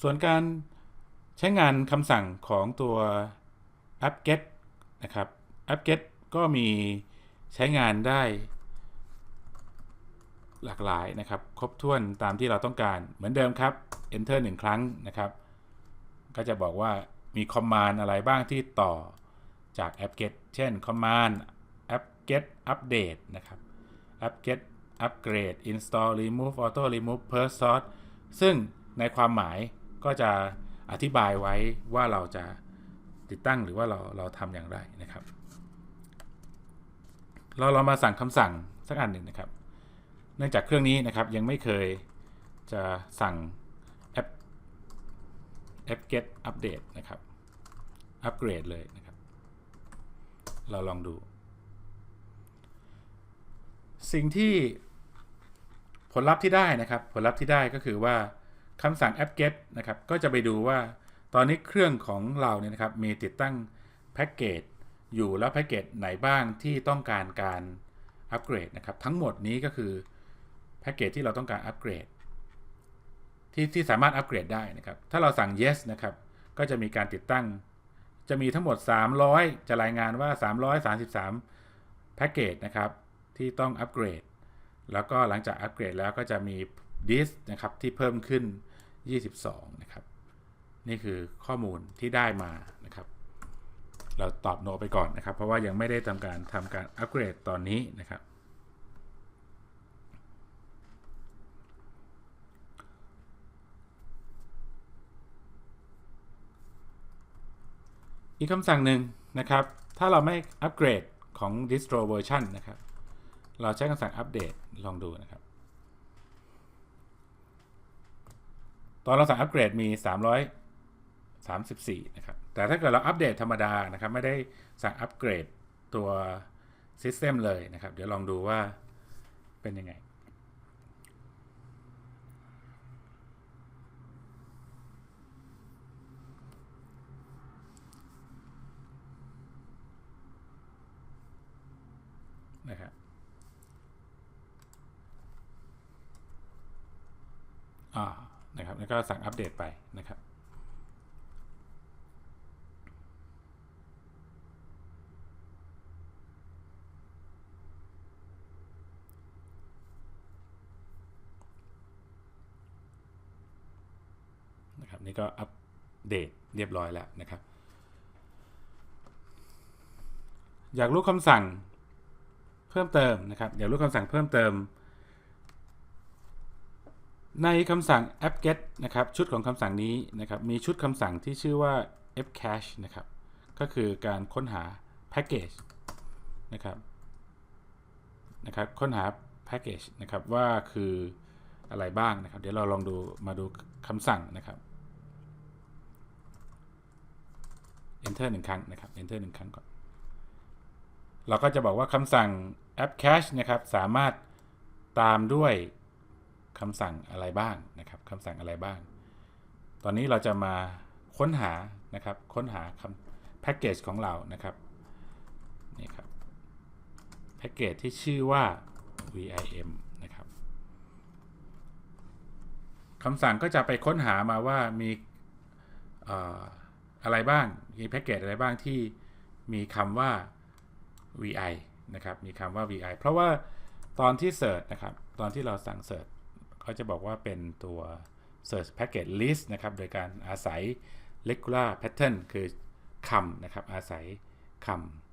ส่วนการใช้งานคำสั่งของตัว app get นะครับ app get ก็มีใช้งานได้หลากหลายนะครับ ครบถ้วนตามที่เราต้องการเหมือนเดิมครับ enter 1 ครั้งนะครับ ก็จะบอกว่ามี command อะไรบ้างที่ต่อจาก app get เช่น command app get update นะครับ app get upgrade install remove auto remove purge sort ซึ่งในความหมาย ก็จะอธิบายไว้ว่าเราจะติดตั้งหรือว่าเราเราทำอย่างไรนะครับ เราเรามาสั่งคำสั่งสักอันหนึ่งนะครับ เนื่องจากเครื่องนี้นะครับยังไม่เคยจะสั่ง app app get update นะครับอัปเกรดเลยนะครับ เราลองดู สิ่งที่ผลลัพธ์ที่ได้นะครับ ผลลัพธ์ที่ได้ก็คือว่า คำสั่ง app get นะครับ ก็จะไปดูว่าตอนนี้เครื่องของเราเนี่ยนะครับมีติดตั้งแพ็กเกจอยู่แล้วแพ็กเกจไหนบ้างที่ต้องการการอัปเกรดนะครับ ทั้งหมดนี้ก็คือแพ็กเกจที่เราต้องการอัปเกรดที่ที่สามารถอัปเกรดได้นะครับ ถ้าเราสั่ง yes นะครับ ก็จะมีการติดตั้ง จะมีทั้งหมด 300 จะรายงานว่า 333 แพ็กเกจนะครับ ที่ต้องอัปเกรด แล้วก็หลังจากอัปเกรดแล้วก็จะมีดิสนะครับที่เพิ่มขึ้น 22 นะครับ นี่คือข้อมูลที่ได้มานะครับ เราตอบโนไปก่อนนะครับ เพราะว่ายังไม่ได้ทำการทำการอัปเกรดตอนนี้นะครับ อีกคำสั่งหนึ่งนะครับ ถ้าเราไม่อัปเกรดของ distro version นะครับ เราใช้คำสั่งอัปเดตลองดูนะครับ ตอนเราสั่งอัปเกรดมี 334 นะครับ แต่ถ้าเกิดเราอัปเดตธรรมดานะครับ ไม่ได้สั่งอัปเกรดตัว System เลยนะครับ เดี๋ยวลองดูว่าเป็นยังไง นะครับ อ่า นะครับ แล้วก็สั่งอัปเดตไปนะครับนะครับนี่ก็อัปเดตเรียบร้อยแล้วนะครับ อยากรู้คำสั่งเพิ่มเติมนะครับ อยากรู้คำสั่งเพิ่มเติม ในคำสั่ง app get นะครับชุดของคำสั่งนี้นะครับมีชุดคำสั่งที่ชื่อว่า fcache นะครับก็คือการค้นหาแพ็กเกจนะครับนะครับค้นหาแพ็กเกจนะครับว่าคืออะไรบ้างนะครับ เดี๋ยวเราลองดูมาดูคำสั่งนะครับ enter หนึ่งครั้งนะครับ enter หนึ่งครั้งก่อน เราก็จะบอกว่าคำสั่ง app cache นะครับสามารถตามด้วย คำสั่งอะไรบ้างนะครับคำสั่งอะไรบ้าง ตอนนี้เราจะมาค้นหานะครับ ค้นหาคำแพ็กเกจของเรานะครับนี่ครับแพ็กเกจที่ชื่อว่า vim นะครับคำสั่งก็จะไปค้นหามาว่ามีอะไรบ้าง มีแพ็กเกจอะไรบ้างที่มีคำว่า vi นะครับ มีคำว่า vi เพราะว่าตอนที่เสิร์ชนะครับ ตอนที่เราสั่งเสิร์ช เขาจะบอกว่าเป็นตัว search package list นะครับ โดยการอาศัย regular pattern คือคำนะครับ อาศัยคำ